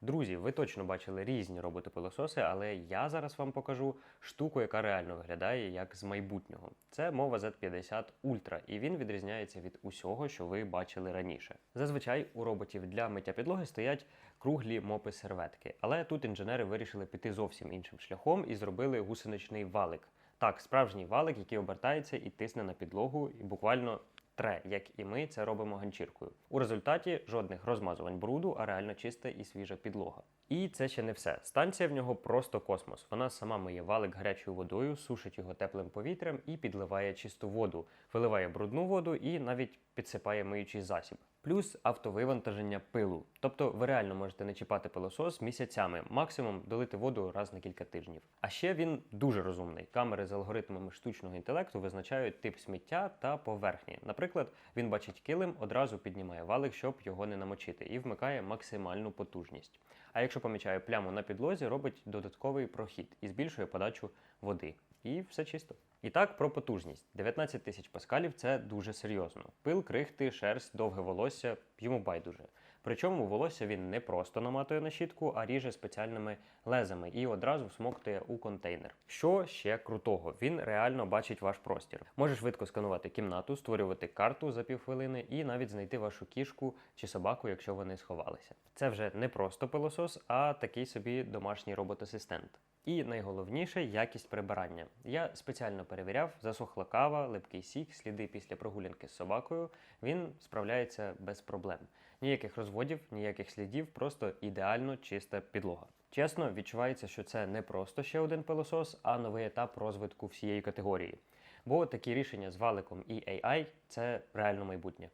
Друзі, ви точно бачили різні роботи-пилососи, але я зараз вам покажу штуку, яка реально виглядає як з майбутнього. Це мова Z50 Ultra, і він відрізняється від усього, що ви бачили раніше. Зазвичай у роботів для миття підлоги стоять круглі мопи серветки, але тут інженери вирішили піти зовсім іншим шляхом і зробили гусеничний валик. Так, справжній валик, який обертається і тисне на підлогу, і буквально тре, як і ми це робимо ганчіркою. У результаті жодних розмазувань бруду, а реально чиста і свіжа підлога. І це ще не все. Станція в нього просто космос. Вона сама миє валик гарячою водою, сушить його теплим повітрям і підливає чисту воду, виливає брудну воду і навіть підсипає миючий засіб. Плюс автовивантаження пилу. Тобто ви реально можете не чіпати пилосос місяцями, максимум долити воду раз на кілька тижнів. А ще він дуже розумний. Камери з алгоритмами штучного інтелекту визначають тип сміття та поверхні. Наприклад, він бачить килим, одразу піднімає валик, щоб його не намочити, і вмикає максимальну потужність. А якщо помічає пляму на підлозі, робить додатковий прохід і збільшує подачу води. І все чисто. І так про потужність. 19 тисяч паскалів це дуже серйозно. Пил, крихти, шерсть, довге волосся йому байдуже. Причому волосся він не просто наматує на щітку, а ріже спеціальними лезами і одразу всмоктує у контейнер. Що ще крутого? Він реально бачить ваш простір. Може швидко сканувати кімнату, створювати карту за півхвилини і навіть знайти вашу кішку чи собаку, якщо вони сховалися. Це вже не просто пилосос, а такий собі домашній робот-асистент. І найголовніше якість прибирання. Я спеціально перевіряв, засохла кава, липкий сік, сліди після прогулянки з собакою. Він справляється без проблем. Ніяких розводів, ніяких слідів, просто ідеально чиста підлога. Чесно, відчувається, що це не просто ще один пилосос, а новий етап розвитку всієї категорії. Бо такі рішення з валиком і AI – це реально майбутнє.